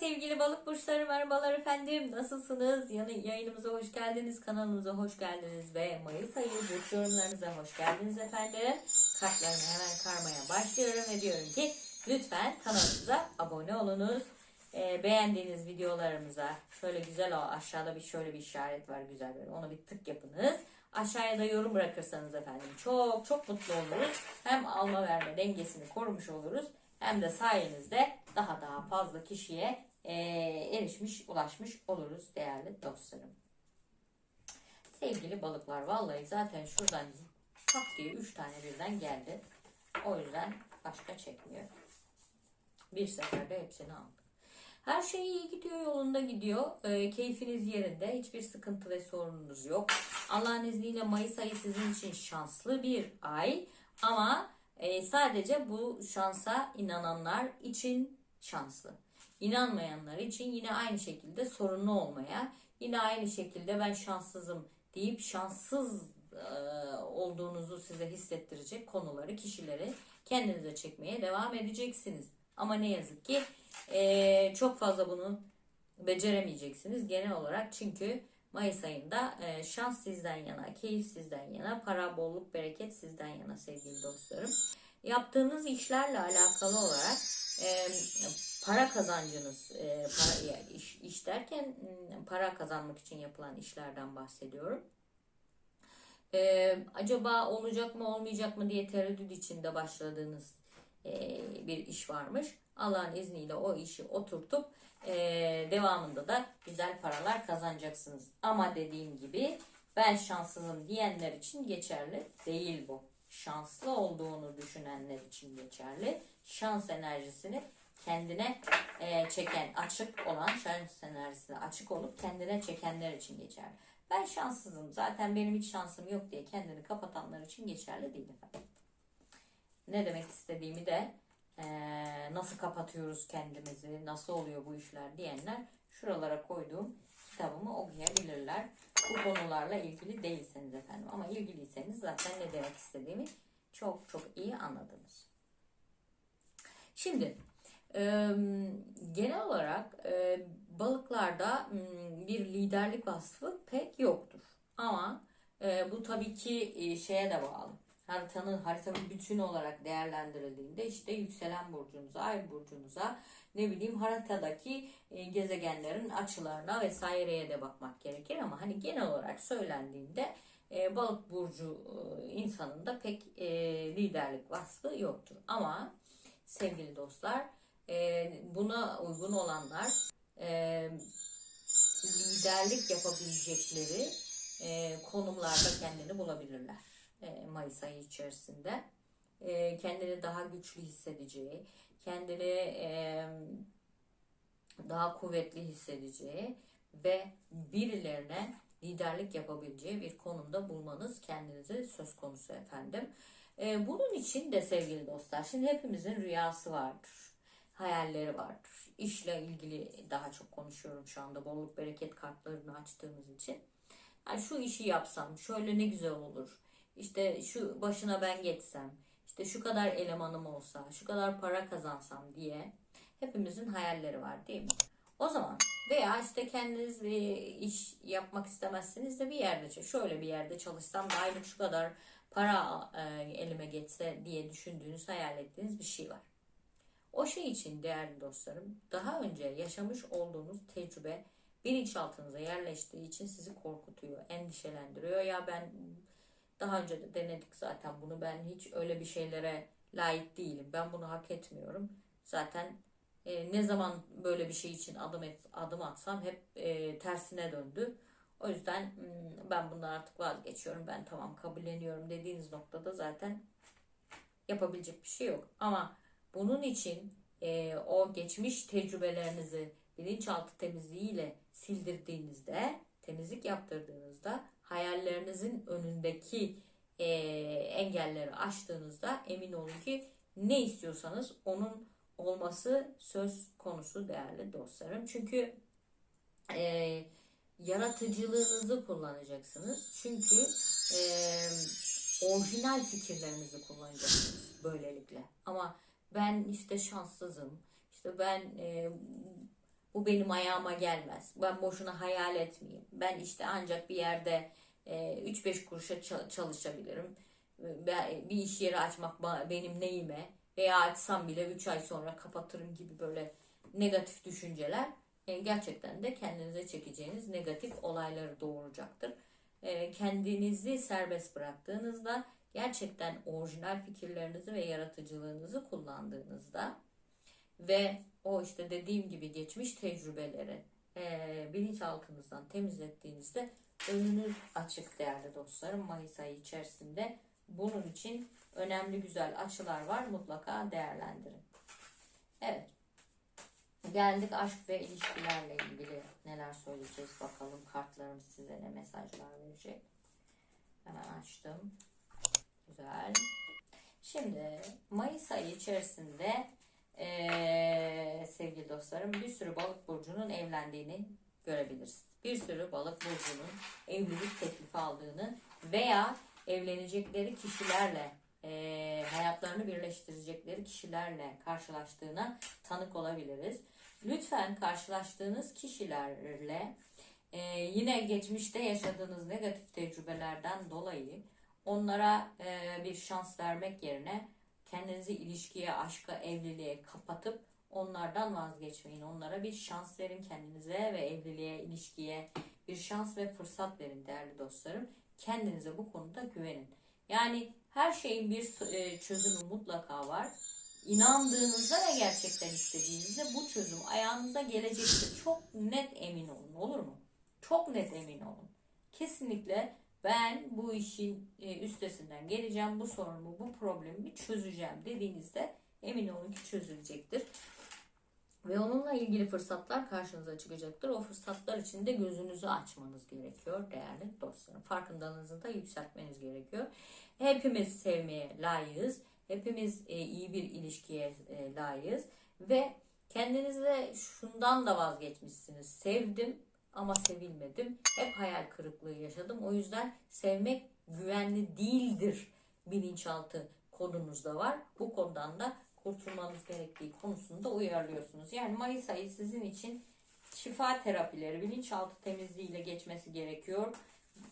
Sevgili balık burçları merhabalar efendim nasılsınız? Yani yayınımıza hoş geldiniz kanalımıza hoş geldiniz ve Mayıs ayı burç yorumlarınıza hoş geldiniz efendim. Kartlarımı hemen karmaya başlıyorum ve diyorum ki lütfen kanalımıza abone olunuz. Ee, beğendiğiniz videolarımıza şöyle güzel o aşağıda bir şöyle bir işaret var güzel böyle onu bir tık yapınız. Aşağıya da yorum bırakırsanız efendim çok çok mutlu oluruz. Hem alma verme dengesini korumuş oluruz hem de sayenizde daha daha fazla kişiye e, erişmiş, ulaşmış oluruz değerli dostlarım. Sevgili balıklar vallahi zaten şuradan tak diye 3 tane birden geldi. O yüzden başka çekmiyor. Bir seferde hepsini aldık. Her şey iyi gidiyor, yolunda gidiyor. E, keyfiniz yerinde. Hiçbir sıkıntı ve sorununuz yok. Allah'ın izniyle Mayıs ayı sizin için şanslı bir ay. Ama e, sadece bu şansa inananlar için şanslı. İnanmayanlar için yine aynı şekilde sorunlu olmaya, yine aynı şekilde ben şanssızım deyip şanssız olduğunuzu size hissettirecek konuları, kişileri kendinize çekmeye devam edeceksiniz. Ama ne yazık ki çok fazla bunu beceremeyeceksiniz genel olarak çünkü Mayıs ayında şans sizden yana, keyif sizden yana, para, bolluk, bereket sizden yana sevgili dostlarım. Yaptığınız işlerle alakalı olarak e, para kazancınız, e, para, yani iş, iş derken para kazanmak için yapılan işlerden bahsediyorum. E, acaba olacak mı olmayacak mı diye tereddüt içinde başladığınız e, bir iş varmış. Allah'ın izniyle o işi oturtup e, devamında da güzel paralar kazanacaksınız. Ama dediğim gibi ben şanssızım diyenler için geçerli değil bu. Şanslı olduğunu düşünenler için geçerli. Şans enerjisini kendine e, çeken, açık olan şans enerjisine açık olup kendine çekenler için geçerli. Ben şanssızım zaten benim hiç şansım yok diye kendini kapatanlar için geçerli değil efendim. Ne demek istediğimi de ee, nasıl kapatıyoruz kendimizi, nasıl oluyor bu işler diyenler şuralara koyduğum kitabımı okuyabilirler. Bu konularla ilgili değilseniz efendim ama ilgiliyseniz zaten ne demek istediğimi çok çok iyi anladınız. Şimdi genel olarak balıklarda bir liderlik vasfı pek yoktur. Ama bu tabii ki şeye de bağlı haritanın harita bir bütün olarak değerlendirildiğinde işte yükselen burcunuza, ay burcunuza ne bileyim haritadaki e, gezegenlerin açılarına vesaireye de bakmak gerekir ama hani genel olarak söylendiğinde e, balık burcu e, insanında pek e, liderlik vasfı yoktur. Ama sevgili dostlar e, buna uygun olanlar e, liderlik yapabilecekleri e, konumlarda kendini bulabilirler. E, Mayıs ayı içerisinde. E, kendini daha güçlü hissedeceği, kendini e, daha kuvvetli hissedeceği ve birilerine liderlik yapabileceği bir konumda bulmanız kendinizi söz konusu efendim. Bunun için de sevgili dostlar, şimdi hepimizin rüyası vardır, hayalleri vardır. İşle ilgili daha çok konuşuyorum şu anda bolluk bereket kartlarını açtığımız için. Yani şu işi yapsam şöyle ne güzel olur işte şu başına ben geçsem, işte şu kadar elemanım olsa, şu kadar para kazansam diye hepimizin hayalleri var değil mi? O zaman veya işte kendiniz bir iş yapmak istemezsiniz de bir yerde şöyle bir yerde çalışsam da aylık şu kadar para e, elime geçse diye düşündüğünüz, hayal ettiğiniz bir şey var. O şey için değerli dostlarım daha önce yaşamış olduğunuz tecrübe bilinçaltınıza yerleştiği için sizi korkutuyor, endişelendiriyor. Ya ben daha önce de denedik zaten bunu. Ben hiç öyle bir şeylere layık değilim. Ben bunu hak etmiyorum. Zaten e, ne zaman böyle bir şey için adım et, adım atsam hep e, tersine döndü. O yüzden hmm, ben bundan artık vazgeçiyorum. Ben tamam kabulleniyorum dediğiniz noktada zaten yapabilecek bir şey yok. Ama bunun için e, o geçmiş tecrübelerinizi bilinçaltı temizliğiyle sildirdiğinizde, temizlik yaptırdığınızda hayallerinizin önündeki e, engelleri aştığınızda emin olun ki ne istiyorsanız onun olması söz konusu değerli dostlarım. Çünkü e, yaratıcılığınızı kullanacaksınız. Çünkü e, orijinal fikirlerinizi kullanacaksınız böylelikle. Ama ben işte şanssızım, işte ben e, bu benim ayağıma gelmez. Ben boşuna hayal etmeyeyim. Ben işte ancak bir yerde e, 3-5 kuruşa ça- çalışabilirim. Bir iş yeri açmak benim neyime veya açsam bile 3 ay sonra kapatırım gibi böyle negatif düşünceler e, gerçekten de kendinize çekeceğiniz negatif olayları doğuracaktır. E, Kendinizi serbest bıraktığınızda gerçekten orijinal fikirlerinizi ve yaratıcılığınızı kullandığınızda ve o işte dediğim gibi geçmiş tecrübeleri e, bilinçaltınızdan temizlettiğinizde önünüz açık değerli dostlarım Mayıs ayı içerisinde. Bunun için önemli güzel açılar var mutlaka değerlendirin. Evet. Geldik aşk ve ilişkilerle ilgili neler söyleyeceğiz bakalım kartlarımız size ne mesajlar verecek. Hemen açtım. Güzel. Şimdi Mayıs ayı içerisinde eee, sevgili dostlarım bir sürü balık burcunun evlendiğini görebiliriz. Bir sürü balık burcunun evlilik teklifi aldığını veya evlenecekleri kişilerle eee, hayatlarını birleştirecekleri kişilerle karşılaştığına tanık olabiliriz. Lütfen karşılaştığınız kişilerle eee, yine geçmişte yaşadığınız negatif tecrübelerden dolayı onlara eee, bir şans vermek yerine kendinizi ilişkiye, aşka, evliliğe kapatıp onlardan vazgeçmeyin. Onlara bir şans verin kendinize ve evliliğe, ilişkiye bir şans ve fırsat verin değerli dostlarım. Kendinize bu konuda güvenin. Yani her şeyin bir e, çözümü mutlaka var. İnandığınızda ve gerçekten istediğinizde bu çözüm ayağınıza gelecektir. Çok net emin olun olur mu? Çok net emin olun. Kesinlikle ben bu işin e, üstesinden geleceğim, bu sorunumu, bu problemimi çözeceğim dediğinizde emin olun ki çözülecektir. Ve onunla ilgili fırsatlar karşınıza çıkacaktır. O fırsatlar için de gözünüzü açmanız gerekiyor değerli dostlarım. Farkındalığınızı da yükseltmeniz gerekiyor. Hepimiz sevmeye layığız. Hepimiz e, iyi bir ilişkiye e, layığız. Ve kendinize şundan da vazgeçmişsiniz. Sevdim ama sevilmedim. Hep hayal kırıklığı yaşadım. O yüzden sevmek güvenli değildir bilinçaltı kodunuzda var. Bu konudan da kurtulmanız gerektiği konusunda uyarlıyorsunuz. Yani Mayıs ayı sizin için şifa terapileri, bilinçaltı temizliğiyle geçmesi gerekiyor.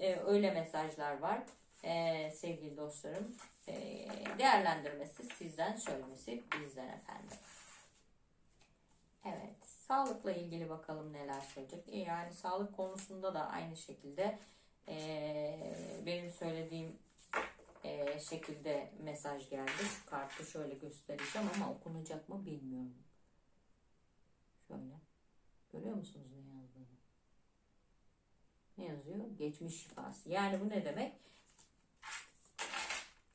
Ee, öyle mesajlar var ee, sevgili dostlarım. Ee, değerlendirmesi sizden, söylemesi bizden efendim. Evet, sağlıkla ilgili bakalım neler söyleyecek. E, Yani sağlık konusunda da aynı şekilde ee, benim söylediğim ee, şekilde mesaj geldi. Şu kartı şöyle göstereceğim ama okunacak mı bilmiyorum. Şöyle. Görüyor musunuz ne yazdığını? Ne yazıyor? Geçmiş şifası. Yani bu ne demek?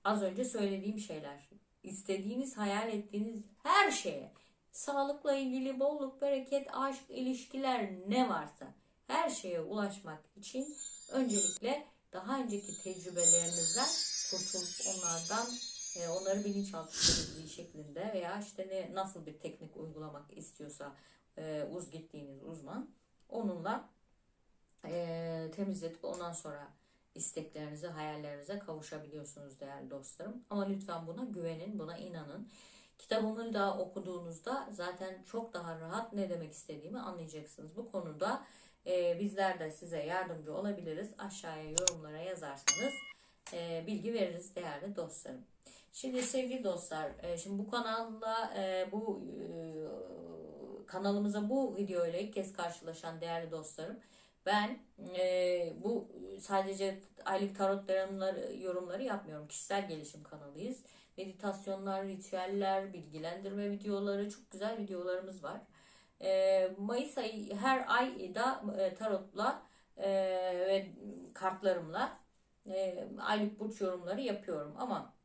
Az önce söylediğim şeyler. İstediğiniz, hayal ettiğiniz her şeye, sağlıkla ilgili bolluk, bereket, aşk, ilişkiler ne varsa her şeye ulaşmak için öncelikle daha önceki tecrübelerinizden kurtulup onlardan e, onları bilinçaltı temizliği şeklinde veya işte ne nasıl bir teknik uygulamak istiyorsa e, uz gittiğiniz uzman onunla e, temizletip ondan sonra isteklerinize, hayallerinize kavuşabiliyorsunuz değerli dostlarım. Ama lütfen buna güvenin, buna inanın. Kitabımı da okuduğunuzda zaten çok daha rahat ne demek istediğimi anlayacaksınız. Bu konuda e, bizler de size yardımcı olabiliriz. Aşağıya yorumlara yazarsanız e, bilgi veririz değerli dostlarım. Şimdi sevgili dostlar, e, şimdi bu kanalda e, bu e, kanalımıza bu videoyla ilk kez karşılaşan değerli dostlarım, ben e, bu sadece aylık tarot yorumları, yorumları yapmıyorum. Kişisel gelişim kanalıyız. Meditasyonlar, ritüeller, bilgilendirme videoları, çok güzel videolarımız var. E, Mayıs ayı her ayda e, tarotla e, ve kartlarımla e, aylık burç yorumları yapıyorum ama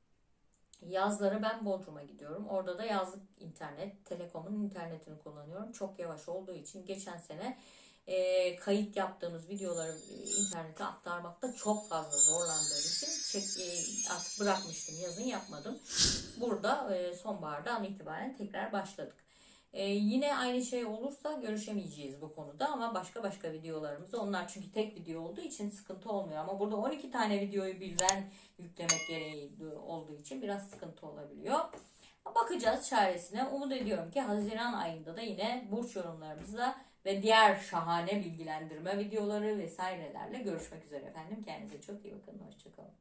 yazları ben Bodrum'a gidiyorum. Orada da yazlık internet, Telekom'un internetini kullanıyorum. Çok yavaş olduğu için geçen sene e, kayıt yaptığımız videoları e, internete aktarmakta çok fazla zorlandığım için çek, e, artık bırakmıştım. Yazın yapmadım. Burada e, sonbahardan itibaren tekrar başladık. Ee, yine aynı şey olursa görüşemeyeceğiz bu konuda ama başka başka videolarımızı onlar çünkü tek video olduğu için sıkıntı olmuyor ama burada 12 tane videoyu birden yüklemek gereği olduğu için biraz sıkıntı olabiliyor. Bakacağız çaresine. Umut ediyorum ki Haziran ayında da yine burç yorumlarımızla ve diğer şahane bilgilendirme videoları vesairelerle görüşmek üzere efendim. Kendinize çok iyi bakın. Hoşçakalın.